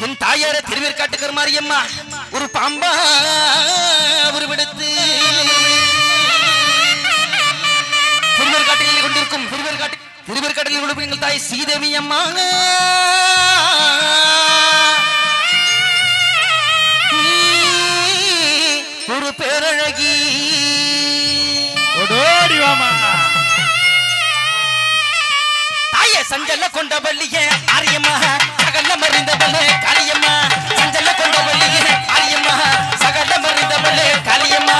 என் தாயார திருவெற்காட்டுக்குற மாதிரி அம்மா ஒரு பாம்பா உருவெடுத்து திருவேற்காட்டிலே கொண்டிருக்கும் திருவேற்காட்டு திருவேற்காட்டிலே கொண்டு எங்கள் தாய் சீதேவி அம்மா. ஒரு பேரழகி. ஓடோடி வாமா. சஞ்சல கொண்டவள்ளிய ஆரியம்மா. சகல மறிந்தவளே காளியம்மா. சஞ்சல கொண்டவள்ளிய ஆரியம்மா. சகல மறிந்தவளே காளியம்மா.